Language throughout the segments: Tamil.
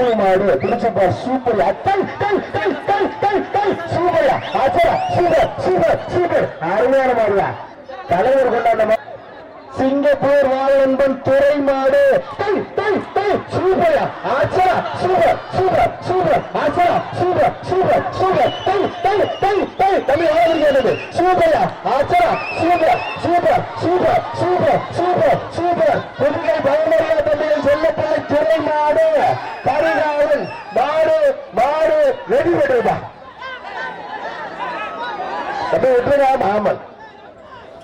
புது மாடு பிடிச்சப்பா சூப்பர் அத்தல் தல் தல் தல் தல் தல் சூப்பர் ஆச்சரா சூப்பர் சூப்பர் சூப்பர். அருமையான மாடுயா தலைவர் கொண்டாந்த சிங்கப்பூர் வாழன்பன் துறை மாடு தை தை தை சூப்பர் ஆச்சரா சூப்பர் சூப்பர் சூப்பர். ஆச்சரா சூப்பர் சூப்பர் சூப்பர். தை தை தை தை தமிழ் ஆதரிக்கிறது super ஆச்சரா super super super super super super. துறை மாடு மாடு மாடு ரெடி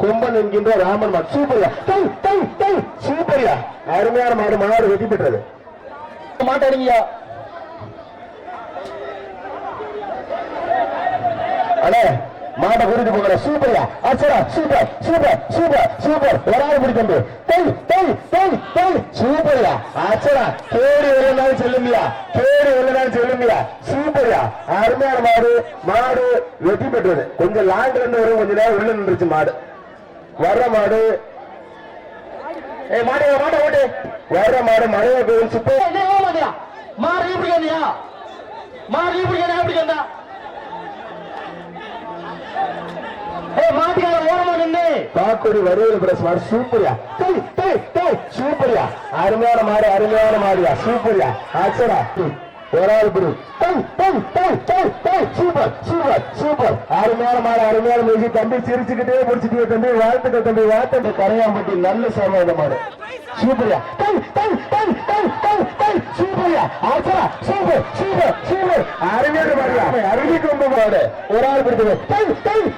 கொம்பன் என்கின்ற ராமன் மாடு. சூப்பரியா தை தை தை சூப்பரியா அருமையான மாடு மாடு வெற்றி பெற்றது. மாட்டாடிங்கயா அண்ணே மாட்டை கூட்டிட்டு போகிற சூப்பரியா அச்சரா சூப்பர் சூப்பர் சூப்பர் சூப்பர் ஒரு ஆள் பிடிக்கண்டு தை தை தை தை சூப்பரியா அச்சரா கேடி வெள்ளனாலும் செல்லுமியா? கேடி வெள்ளனாலும் செல்லுமியா? சூப்பரியா அருமையான மாடு மாடு வெற்றி பெற்றது. கொஞ்சம் லாண்ட் இருந்து வரும் கொஞ்ச நேரம் உள்ள நின்றுச்சு மாடு. வர்ற மாடு. ஏய் மாடு மாட்டை ஓட்டு. வர்ற மாடு மழையை கோயில் சுத்த மாடு எப்படி கேந்தியா மாறி இப்படி எப்படி மாட்டுக்கார ஓரமா நின்று பாக்குடி வரையில் பிரஸ் சூப்பரியா டேய் டேய் டேய் சூப்பரியா அருமையான மாடு அருமையான மாடியா சூப்பரியா ஆச்சரா ஒரு ஆள் பிடி டேய் டேய் டேய் டேய் டேய் சூப்பர் சூப்பர் சூப்பர் அருமையான மாடு அருமையான மியூசிக் தம்பி சிரிச்சுக்கிட்டே முடிச்சுட்டே தம்பி வாழ்த்துக்கள் தம்பி வாழ்த்து கரையாம்பட்டி நல்ல சமயம் மாடு சூப்பரியா டேய் டேய் டேய் டேய் டேய் டேய் சூப்பரியா ஆச்சரா சூப்பர் சூப்பர் சூப்பர் அருமையான மாடுயா அருமை கொம்பு மாடு ஒரு ஆள் பிடிச்சது டேய் டேய்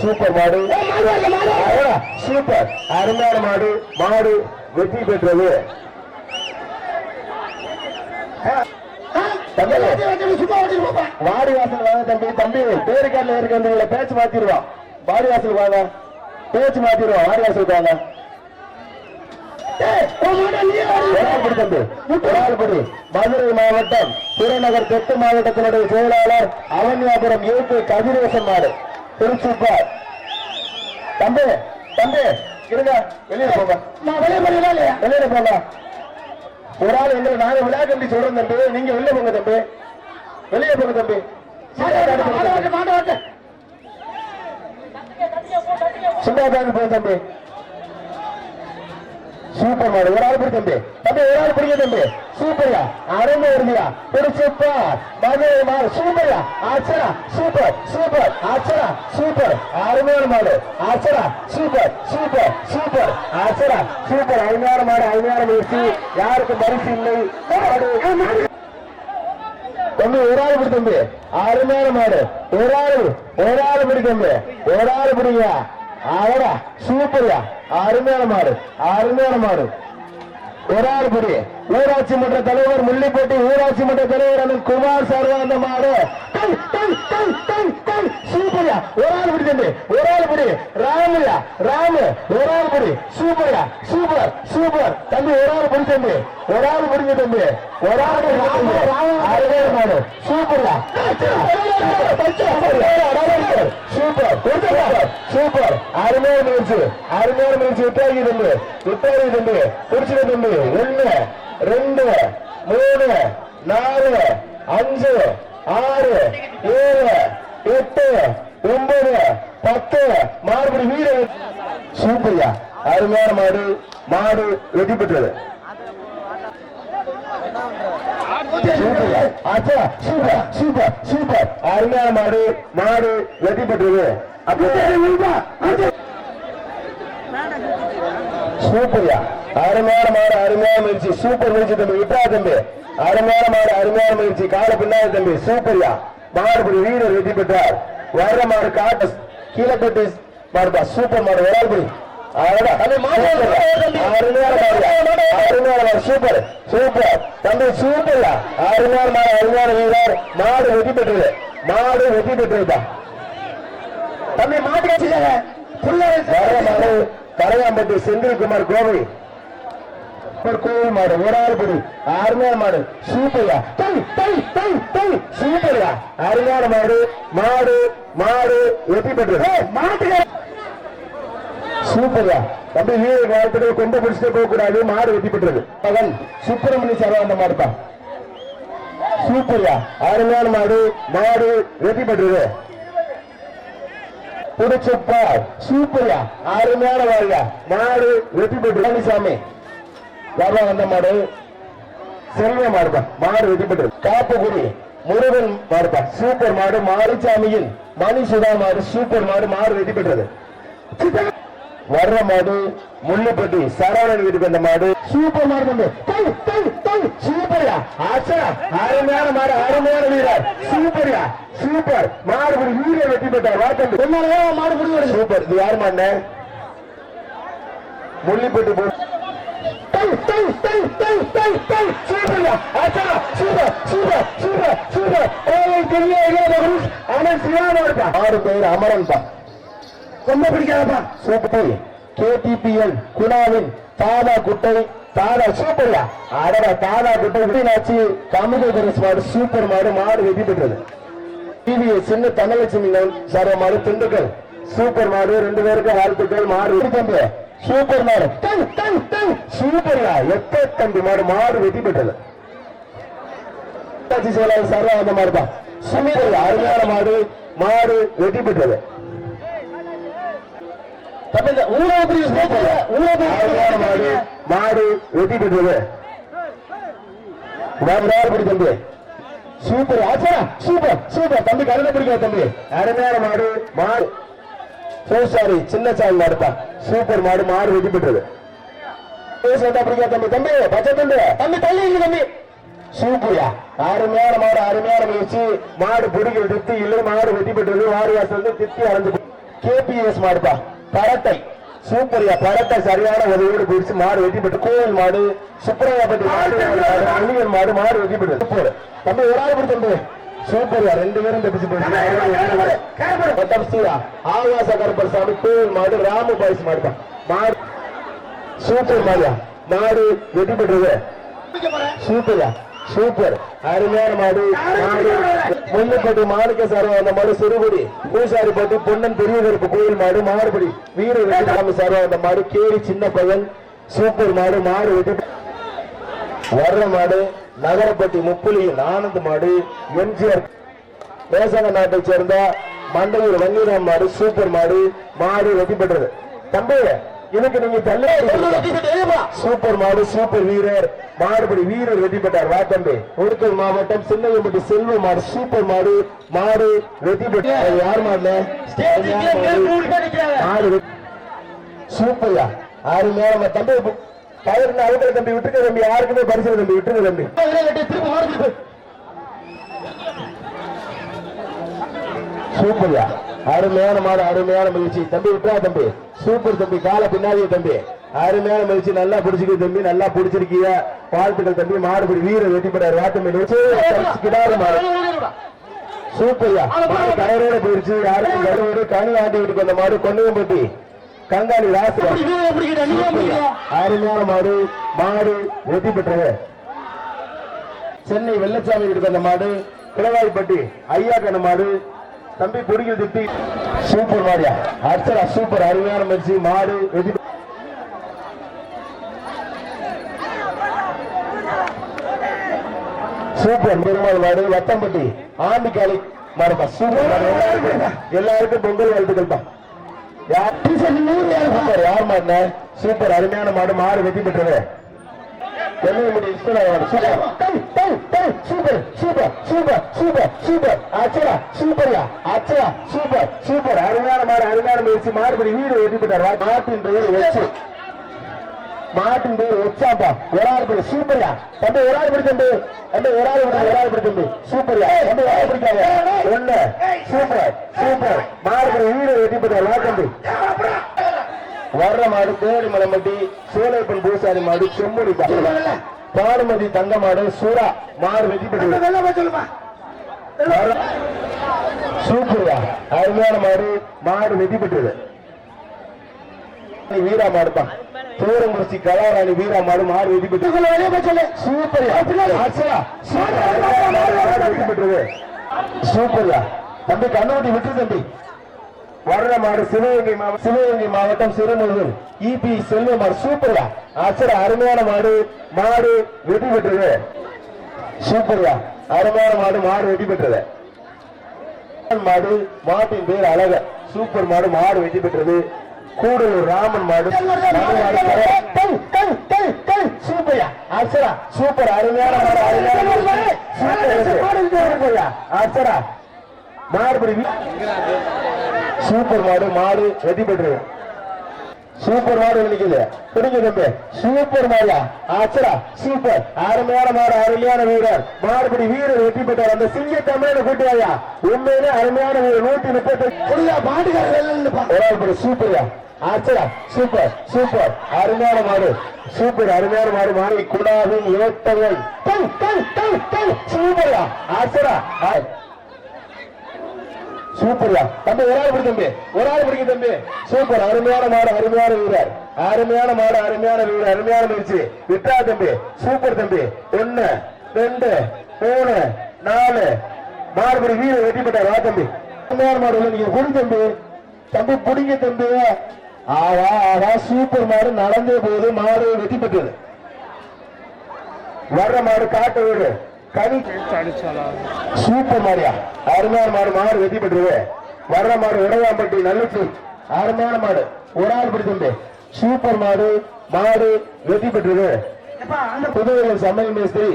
சூப்பர் மாடு சூப்பர் அருமையான மாடு. மாடு வெற்றி பெற்றது. தம்பி. சும்மா வச்சுட்டு போப்பா. வாடி வாசல் வாங்க தம்பி. தம்பி பேரு கார்டுல இருக்கிறவங்கள பேச்சு மாத்திடுவோம் வாடி வாசல் வாங்க. பேச்சு மாத்திடுவோம் வாடி வாசல் வாங்க ஏய் உன் மாட்டை நீ ஒரு ஆள் பிடி தம்பி ஒரு ஆள் பிடி மதுரை மாவட்டம் திருநகர் தெற்கு மாவட்டத்தினுடைய செயலாளர் அவன்யாபுரம் ஏபி கதிரேசன் மாடு திருச்சிப்பார். தம்பி தம்பி இருங்க. வெளியே போங்க. நான் வெளியே போறீங்களா இல்லையா? வெளியில போங்க. ஒரு ஆள் எங்களை நாங்க விழா கம்பி சொல்றோம் தம்பி. நீங்க வெளில போங்க தம்பி. வெளியே போங்க தம்பி. சுண்டாதாங்க போங்க தம்பி. சூப்பர் மாடு. ஒரு ஆள் பிடி தம்பி. தம்பி ஒரு ஆள் பிடிக்க தம்பி. சூப்பர்யா அருமை வருதியா பிடிச்சப்பா மதுரை மாடு. சூப்பர்யா ஆச்சரா. சூப்பர். சூப்பர். ஆச்சரா. சூப்பர். அருமையான மாடு. ஆச்சரா. சூப்பர். சூப்பர். சூப்பர். ஆச்சரா. சூப்பர். அருமையான மாடு அருமையான முயற்சி யாருக்கு பரிசு இல்லை. மாடு தம்பி ஒரு ஆள் பிடி தம்பி. அருமையான மாடு. ஒரு ஆள் ஒரு ஆள் பிடி தம்பி. ஒரு ஆள் பிடிங்க. அவடா சூப்பரியா. அருமையான மாடு. அருமையான மாடு. ஒரு ஆள் பிடி. ஊராட்சி மன்ற தலைவர் முள்ளிப்பட்டி ஊராட்சி மன்ற தலைவர் அண்ணன் குமார் சார் அந்த மாடு. சூப்பரியா. ஒரு ஆள் பிடி ஒரு ராமுயா ராமு ஒரு ஆள் பிடி சூப்பர்யா சூப்பர் சூப்பர். தம்பி ஒரு ஆள் பிடி தம்பி ஒரு ஆள் பிடிங்க தம்பி ஒரு ஆள் மாடு. சூப்பர்யா சூப்பர் சூப்பர் அருமையான முயற்சி அருமையான முயற்சி. விட்டாகி தம்பி விட்டாகி தம்பி பிடிச்சிட தம்பி. ஒண்ணு ரெண்டு மூணு நாலு அஞ்சு ஆறு ஏழு எட்டு ஒன்பது பத்து. மாறுபடி வீடு சூப்பர்யா. அருமையான மாடு. மாடு வெற்றி பெற்றது. ஆச்சா, சூப்பர் சூப்பர் சூப்பர். அருமையான மாடு. மாடு வெற்றி பெற்றது. சூப்பரியா. அருமையான மாடு அருமையான முயற்சி. சூப்பர் முயற்சி தம்பி. விட்டா தம்பி. அருமையான மாடு அருமையான முயற்சி. கால பின்னாடி தம்பி. சூப்பரியா. மாடுபடி வீரர் வெற்றி பெற்றார். வர்ற மாடு காட்டு கீழே கட்டி மாடுபா சூப்பர் மாடு மாடு. சூப்பர் சூப்பர் தம்பி சூப்பர்யா அருமையான மாடு அருமையான வீரர். மாடு வெற்றி பெற்றது. மாடு வெற்றி பெற்றதுதான் தம்பி மாட்டு மாடு கரையாம்பட்டி செந்தில்குமார் கோவை. ஒரு கோவில் மாடு ஒரு ஆறு படி அருமையான மாடு சூப்பர்யா தை தை தை தை சூப்பர்யா அருமையான மாடு மாடு மாடு வெற்றி பெற்றது மாட்டுக்கார சூப்பர்யா தம்பி வீரர் வாழ்த்துக்கள் கொண்டு பிடிச்சிட்டு போக கூடாது மாடு வெட்டி பெற்றது மகன் சுப்பிரமணிய சரவா அந்த மாடுப்பா. சூப்பர்யா அருமையான மாடு மாடு வெட்டி பெற்றது புடிச்சப்பா சூப்பர்யா அருமையான வாழ்யா மாடு வெட்டி பெற்று பழனிசாமி யாரும் வந்த மாடு? செல்வ மாடுப்பா. மாடு பெற்றது காப்புக்குடி முருகன் மாடுப்பா. சூப்பர் மாடு. மாரிசாமியின் மணி சுதா மாடு. சூப்பர் மாடு. மாடு வெட்டி பெற்றது வர்ற மாடு முள்ளுப்பட்டி சரவணன் வீட்டுக்கு வந்த மாடு. சூப்பர் மாடு தம்பி. தை, தை, தை. சூப்பர்யா. ஆச்சா. அருமையான மாடு. அருமையான வீரர். சூப்பர்யா. சூப்பர். மாடு ஒரு வீரர் வெட்டி பெற்றார். வா தம்பி. உன்னாலே மாடு புடி சூப்பர். இது யார் மாடு முள்ளிப்பட்டி ஆறு பேர் அமரன்பா ரொம்ப பிடிக்காதப்பா. சூப்பர் கேடிபிஎல் குணாவின் தாதா குட்டை தாதா சூப்பர்யா அடட தாதா குட்டை விட்டினாச்சு கமுகரஸ் மாடு சூப்பர் மாடு மாடு வெற்றி பெற்றது. டிவி சின்ன தனலட்சுமி சார மாடு திண்டுக்கல். சூப்பர் மாடு ரெண்டு பேருக்கு வாழ்த்துக்கள் மாடு தம்பி சூப்பர் மாடு டங், டங், டங். சூப்பர்யா. எத்த தம்பி மாடு மாடு வெற்றி பெற்றது? செயலாளர் சர்வா அந்த மாடு தான் அருமையான மாடு மாடு வெற்றி பெற்றது. மாடு வெற்றி பெற்றது. தம்பி? சூப்பர் ஆச்சா சூப்பர் சூப்பர். தம்பி கருத பிடிக்காத தம்பி. அருமையான மாடு மாடு. பூசாரி சின்ன சாமி மாடுப்பா. சூப்பர் மாடு மாடு வெற்றி பெற்றது தம்பி தம்பி பச்சை தம்பி தம்பி தள்ளி இங்க தம்பி. சூப்பர்யா. அருமையான மாடு அருமையான முயற்சி. மாடு பிடிக்கிற தித்தி இல்லை மாடு வெட்டி பெற்றது வாரியாசல் வந்து தித்தி அடைஞ்சு கேபிஎஸ் மாடுப்பா. பரட்டை சூப்பர்யா. பரட்டை சரியான உதவியோடு பிடிச்சு மாடு வெட்டி பெற்று கோவில் மாடு சுப்பிரமணியப்பட்டி மாடு மாடு மாடு வெட்டி சூப்பர். தம்பி ஒரு ஆள் பிடி தம்பி. சூப்பர்யா ரெண்டு பேரும் தப்பிச்சு போயிட்டு ஆகாச கருப்பர் சாமி கோவில் மாடு ராமு பாய்ஸ் மாடுப்பா. மாடு சூப்பர் மாடியா? மாடு வெட்டி பெற்றது சூப்பர்யா? சூப்பர். அருமையான மாடு. மாடு. முன்னுப்பட்டு மாணிக்க சாரம் அந்த மாடு சிறுகுடி பூசாரிப்பட்டு பொன்னன் பெரிய கருப்பு கோயில் மாடு மாடுபடி. வீர வெற்றிசாமி சாரம் அந்த மாடு கேரி சின்ன பையன். சூப்பர் மாடு மாடு வெட்டி. வர்ற மாடு நகரப்பட்டி முப்புலியின் ஆனந்த் மாடு எம்ஜிஆர். மேசங்க நாட்டை சேர்ந்த மண்டையூர் வன்னிராம் மாடு சூப்பர் மாடு மாடு வெற்றி பெற்றது. தம்பி இதுக்கு நீங்க தள்ளி சூப்பர் மாடு சூப்பர் வீரர். மாடுபடி வீரர் வெற்றி பெற்றார். வா தம்பி. ஒடுக்கல் மாவட்டம் சின்னையம்பட்டி செல்வ மாடு சூப்பர் மாடு மாடு வெற்றி பெற்றார் யார் மாடுல மாடு? சூப்பர்யா. அருமையான மா- தம்பி பயிர் அவுட்டர் தம்பி விட்டுக்க தம்பி யாருக்குமே பரிசு தம்பி விட்டுருங்க தம்பி. சூப்பர்யா. அருமையான மாடு அருமையான முயற்சி தம்பி விட்டா தம்பி. சூப்பர் தம்பி கால பின்னாடியே தம்பி. அருமையான முயற்சி நல்லா பிடிச்சிக்க தம்பி நல்லா பிடிச்சிருக்கீங்க. வாழ்த்துக்கள் தம்பி மாடுபடி வீரர் கிடாரு மாடு. சூப்பர்யா. மாடு கயரோட போயிருச்சு. யாருக்கும் கருவோடு ஆண்டி வீட்டுக்கு வந்த மாடு கொண்டையம்பட்டி கங்காளி அருமையான மாடு மாடு வெற்றி பெற்றது. சென்னை வெள்ளச்சாமி வீட்டுக்கு வந்த மாடு கிளவாய்ப்பட்டி ஐயா கண்ண மாடு தம்பி பொடிகள் திட்டி. சூப்பர் மாடியா. அர்ச்சரா சூப்பர். அருமையான முயற்சி மாடு வெற்றி சூப்பர். பெருமாள் மாடு வத்தம்பட்டி ஆண்டிக்காளி மாடுப்பா. சூப்பர் எல்லாருக்கும் பொங்கல் வாழ்த்துக்கள்ப்பா. சூப்பர் யார் மாடுன சூப்பர். அருமையான மாடு. மாடு வெற்றி பெற்றது. Super. Super super super super அச்சரா சூப்பர்யா. Super super. அருமையான மாடு அருமையான முயற்சி. மாடுபடி வீடு வெற்றி பெற்றார். வா, மாட்டின் பெயர் வச்சு மாட்டின் பேர் வச்சாப்பா ஒரு ஆள் படி சூப்பர்யா. தம்பி ஒரு ஆள் படி தம்பி ஒரு ஆள் ஒரு ஆள் சூப்பர்யா. தம்பி ஒரு ஆள் ஒண்ணு சூப்பர் சூப்பர். வா தம்பி வர்ற மாடு தேடி மலைமட்டி சோலைப்பன் பூசாரி மாடு செம்முடி பானுமதி தங்க மாடு சூரா மாடு வெற்றி பெற்றது சூப்பர்யா. அருமையான மாடு மாடு வெற்றி பெற்றது வீரா மாடுப்பா. தூரங்குறிச்சி கலாராணி வீரா மாடு மாடு வெற்றி பெற்றது சூப்பர்யா. வெற்றி பெற்றது சூப்பர்யா தம்பி கண்ணூட்டி விட்டு தம்பி. வர்ற மாடு சிவகங்கை மாவட்டம் சிவகங்கை மாவட்டம் சிறுமுகூர் இபி செல்வமார் சூப்பர்யா அச்சர அருமையான மாடு மாடு வெற்றி பெற்றது. சூப்பர்யா அருமையான மாடு மாடு வெற்றி பெற்றது. மாடு மாட்டின் பேர் அழக சூப்பர் மாடு மாடு வெற்றி பெற்றது. கூடலூர் ராமன் மாடு சூப்பர்யா அச்சரா சூப்பர் அருமையான மாடு அருமையான மாடு. சூப்பர் அச்சரா மாடுபடி சூப்பர் மாடு மாடு வெற்றி பெற்றது சூப்பர் மாடு நிக்குது. பிடிங்க தம்பி. சூப்பர் மாடியா ஆச்சரா சூப்பர். அருமையான மாடு அருமையான வீரர். மாடுபடி வீரர் வெற்றி பெற்றார். அந்த சிங்க தமிழ் கூட்டியாயா உண்மையிலே அருமையான வீரர். நூத்தி முப்பத்தி மாட்டுக்காரர் சூப்பர்யா. ஆச்சரா சூப்பர் சூப்பர். அருமையான மாடு. சூப்பர் அருமையான மாடு. மாறி குடாவும் ஏட்டங்கள் சூப்பர்யா. ஆச்சரா சூப்பர்யா. தம்பி ஒரு ஆள் பிடி தம்பி. ஒரு ஆள் பிடிக்கும் தம்பி. சூப்பர். அருமையான மாடு அருமையான வீரர். அருமையான மாடு அருமையான வீரர். அருமையான முயற்சி விட்டா தம்பி. சூப்பர் தம்பி. ஒண்ணு ரெண்டு மூணு நாலு. மாடுபடி வீரர் வெட்டி போட்டார் வா தம்பி. அருமையான மாடு உள்ள நீங்க குடி தம்பி. தம்பி பிடிங்க தம்பி. ஆவா ஆவா சூப்பர் மாடு நடந்தே போது மாடு வெட்டி பெற்றது. வர்ற மாடு காட்ட வீடு. சூப்பர் மாடியா அருமையான மாடு மாடு வெற்றி பெற்றது வர்ற மாடு உடையாம்பட்டி நல்லச்சி அருமையான மாடு. ஒரு ஆள் பிடித்தது சூப்பர் மாடு மாடு வெற்றி பெற்றது புதுவையில் சமையல் மேஸ்திரி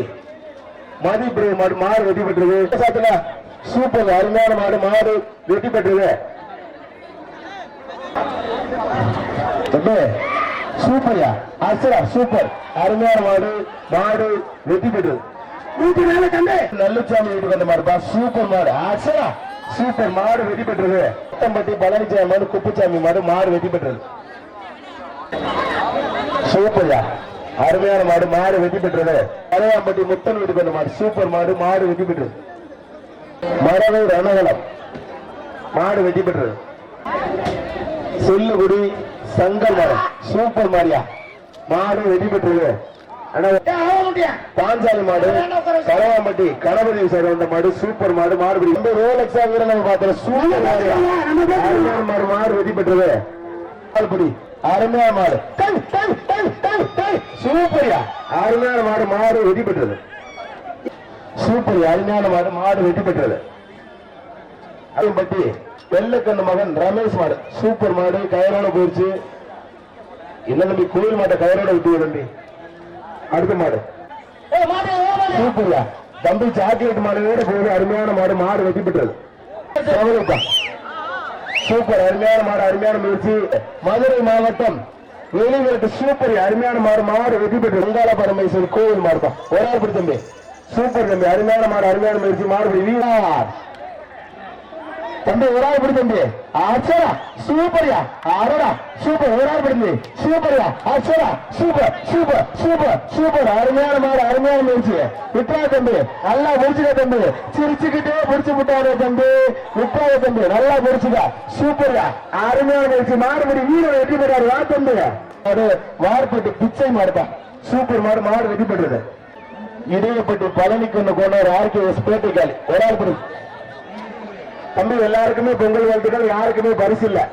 மதிப்பிரி மாடு மாடு வெற்றி பெற்றது சாத்துல சூப்பர் அருமையான மாடு மாடு வெற்றி பெற்றது சூப்பர்யா அசரா சூப்பர் அருமையான மாடு மாடு வெற்றி பெற்றது நூத்தி நாலு கண்டு நல்லுச்சாமி வீட்டுக்கு வந்த மாடுப்பா சூப்பர் மாடு. அசரா சூப்பர் மாடு வெற்றி பெற்றது. பத்தம்பட்டி பழனிசாமி மாடு குப்புசாமி மாடு மாடு வெற்றி பெற்றது. சூப்பர்யா. அருமையான மாடு மாடு வெற்றி பெற்றது. பழையாம்பட்டி முத்தன் வீட்டுக்கு வந்த மாடு சூப்பர் மாடு மாடு வெற்றி பெற்றது. மரவை ரணகலம். மாடு வெற்றி பெற்றது. செல்லுகுடி சங்கர் மரம் சூப்பர் மாரியா மாடு வெற்றி பெற்றது. ஆனா, பாஞ்சாலி மாடு கரவாம்பட்டி கணபதி சைடு வந்த மாடு சூப்பர் மாடு மாடு இந்த ரோலக்ஸா வீரர் நம்ம சூப்பர் அருமையான மாடு மாடு வெற்றி பெற்றது. பால்படி. அருமையான மாடு. சூப்பர்யா. அருமையான மாடு மாடு வெற்றி பெற்றது. சூப்பர் அருமையான மாடு மாடு வெற்றி பெற்றது. பட்டி வெள்ளக்கண்ணு மகன் ரமேஷ் மாடு. சூப்பர் மாடு கயரோட போயிருச்சு. என்ன தம்பி கோயில் மாட்டை கயரோட விட்டு தம்பி. அடுத்த மாடு. சூப்பர்யா தம்பி சாக்லேட் மாடு போகுது அருமையான மாடு மாடு வெற்றி பெற்றது. சூப்பர் அருமையான மாடு அருமையான முயற்சி. மதுரை மாவட்டம் வெளிவிரட்டு சூப்பர் அருமையான மாடு மாடு வெற்றி பெற்றது. வெங்கால பரமேஸ்வரி கோவில் மாடு தான் ஒரு தம்பி. சூப்பர் தம்பி அருமையான மாடு அருமையான முயற்சி மாடு வீரார் தம்பி ஒரு ஆள் பிடி தம்பி. அச்சரா சூப்பர்யா. அடடா சூப்பர் ஒரு ஆள் பிடி சூப்பர்யா அச்சரா சூப்பர் சூப்பர் சூப்பர் சூப்பர். அருமையான மாடு அருமையான முயற்சி விட்டா தம்பி நல்லா முடிச்சுக்க தம்பி. சிரிச்சுக்கிட்டே பிடிச்சு விட்டாரு தம்பி. விட்டாரு தம்பி நல்லா முடிச்சுக்க. சூப்பர்யா அருமையான முயற்சி மாறுபடி வீரர் வெற்றி பெறாரு வா தம்பி. அது வார்பட்டு பிச்சை மாடுதான். சூப்பர் மாடு மாடு வெற்றி பெற்றது. இடையப்பட்டு பழனிக்கு கோனர் ஆர்கேஎஸ் பேட்டைக்காலி ஒரு ஆள் பிடி. தம்பி எல்லாருக்குமே பொங்கல் வாழ்த்துக்கள் யாருக்குமே பரிசு இல்லை